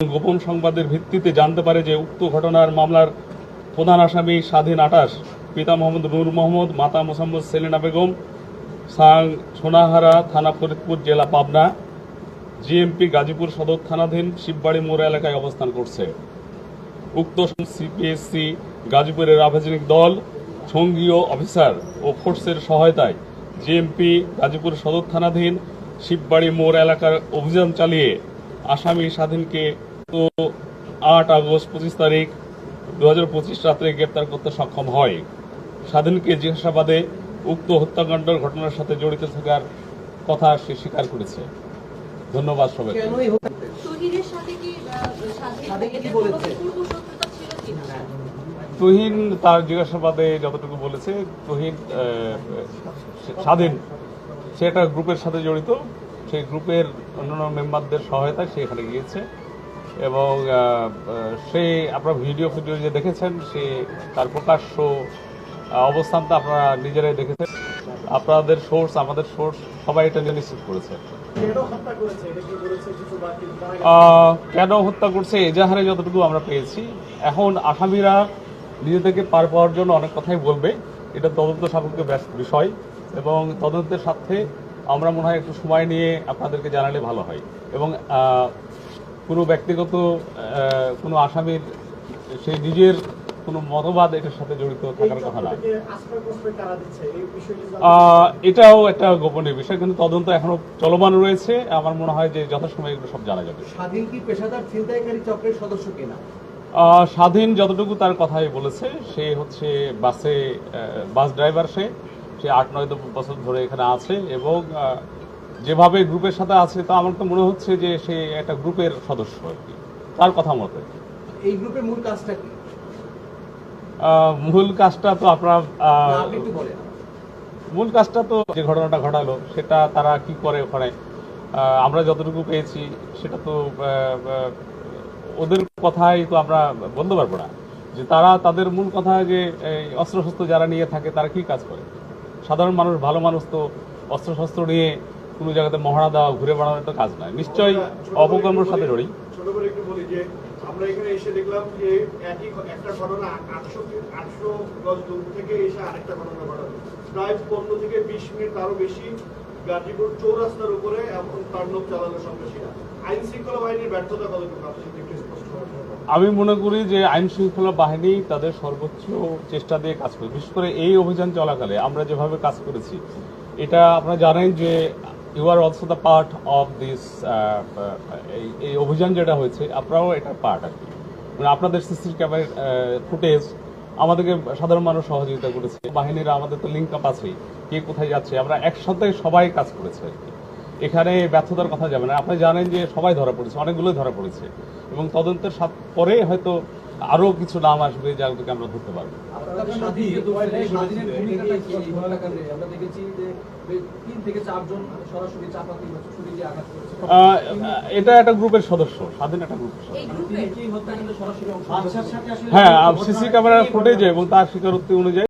গোপন সংবাদের ভিত্তিতে জানতে পারে যে উক্ত ঘটনার মামলার প্রধান আসামি স্বাধীন আটাশ, পিতা মোহাম্মদ নূর মোহাম্মদ, মাতা মোসাম্মদ সেলিনা বেগম, সাং সোনাহারা থানা ফরিদপুর জেলা পাবনা, জিএমপি গাজীপুর সদর থানাধীন শিববাড়ি মোড় এলাকায় অবস্থান করছে। উক্ত সিপিএসসি গাজীপুরের আভ্যন্তরীণ দল, সঙ্গীয় অফিসার ও ফোর্সের সহায়তায় জিএমপি গাজীপুর সদর থানাধীন শিববাড়ি মোড় এলাকার অভিযান চালিয়ে আসামি স্বাধীনকে তো আট আগস্ট পঁচিশ তারিখ দু হাজার পঁচিশ রাত্রে গ্রেপ্তার করতে সক্ষম হয়। স্বাধীনকে জিজ্ঞাসাবাদে উক্ত হত্যাকাণ্ডের ঘটনার সাথে জড়িত থাকার কথা সে স্বীকার করেছে। ধন্যবাদ কিনা? তুহিন তার জিজ্ঞাসাবাদে যতটুকু বলেছে তুহিন আহ, স্বাধীন। সে একটা গ্রুপের সাথে জড়িত। সেই গ্রুপের অন্যান্য মেম্বারদের সহায়তায় সে এখানে গিয়েছে। এবং সে আপনারা ভিডিও ফিডিও যে দেখেছেন সে তার প্রকাশ্য অবস্থানটা আপনারা নিজেরাই দেখেছেন। আপনাদের সোর্স আমাদের সোর্স সবাই এটা নিয়ে নিশ্চিত করেছে। কেন হত্যা করছে? এজাহারে যতটুকু আমরা পেয়েছি। এখন আসামিরা নিজে থেকে পার পাওয়ার জন্য অনেক কথাই বলবে। এটা তদন্ত সাপেক্ষ বিষয় এবং তদন্তের সাথে আমরা মনে হয় একটু সময় নিয়ে আপনাদেরকে জানালে ভালো হয়। এবং কোনো ব্যক্তিগত কোনো আসামির সেই নিজের কোনো মতবাদ এটার সাথে জড়িত থাকার কথা না। এটাও একটা গোপনীয় বিষয় কিন্তু তদন্ত এখনও চলমান রয়েছে। আমার মনে হয় যে যথাসময়ে এগুলো সব জানা যাবে। স্বাধীন কি পেশাদার ছিনতাইকারী চক্রের সদস্য কিনা? স্বাধীন যতটুকু তার কথাই বলেছে সে হচ্ছে বাসে বাস ড্রাইভার সে। সে আট নয় বছর ধরে এখানে আছে এবং যেভাবে গ্রুপের সাথে আছে তা আমার তো মনে হচ্ছে যে সে একটা গ্রুপের সদস্য আর কি। তার কথা মতে। এই গ্রুপের মূল কাজটা কি? মূল কাজটা তো আপনার মূল কাজটা তো যে ঘটনাটা ঘটালো সেটা তারা কি করে ওখানে? আমরা যতটুকু পেয়েছি সেটা তো ওদের কথাই তো আমরা বলতে পারব না। যে তারা তাদের মূল কথা যে অস্ত্রশস্ত্র যারা নিয়ে থাকে তারা কি কাজ করে? সাধারণ মানুষ ভালো মানুষ তো অস্ত্রশস্ত্র নিয়ে কোনো জায়গাতে মহড়া দেওয়া ঘুরে বেড়ানোর তো কাজ নয়। নিশ্চয়ই অপকর্মের সাথে জড়ি ছোট করে একটু বলি যে আমরা এখানে এসে দেখলাম যে একই একটা ঘটনা আটশো আটশো গজ দূর থেকে এসে আরেকটা ঘটনা ঘটালো। প্রায় পনেরো থেকে বিশ মিনিট তারও বেশি গাজীপুর চৌরাস্তার উপরে এমন তাণ্ডব চালালো সন্ত্রাসীরা। আইন শৃঙ্খলা বাহিনীর ব্যর্থতা কতটুকু আপনি একটু স্পষ্ট আমি মনে করি যে আইন শৃঙ্খলা বাহিনী তাদের সর্বোচ্চ চেষ্টা দিয়ে কাজ করে। বিশেষ করে এই অভিযান চলাকালে আমরা যেভাবে কাজ করেছি এটা আপনারা জানেন যে you are also the part of this এই অভিযান যেটা হয়েছে, আপনারাও এটা পার্ট আর কি। মানে আপনাদের সিসি ক্যামেরার ফুটেজ আমাদেরকে সাধারণ মানুষ সহযোগিতা করেছে। বাহিনীরা আমাদের তো লিঙ্ক আপ আছেই, কে কোথায় যাচ্ছে, আমরা একসাথে সবাই কাজ করেছে আর কি। এখানে ব্যর্থতার কথা যাবে না আপনি জানেন যে সবাই ধরা পড়েছে, অনেকগুলোই ধরা পড়েছে। এবং তদন্তের পরে হয়তো আরও কিছু নাম আসবে যাদেরকে আমরা ধরতে পারব। এটা একটা গ্রুপের সদস্য স্বাধীন একটা গ্রুপের সদস্য। নিয়েছেন? হ্যাঁ সিসি ক্যামেরার ফুটেজে এবং তার স্বীকারোক্তি অনুযায়ী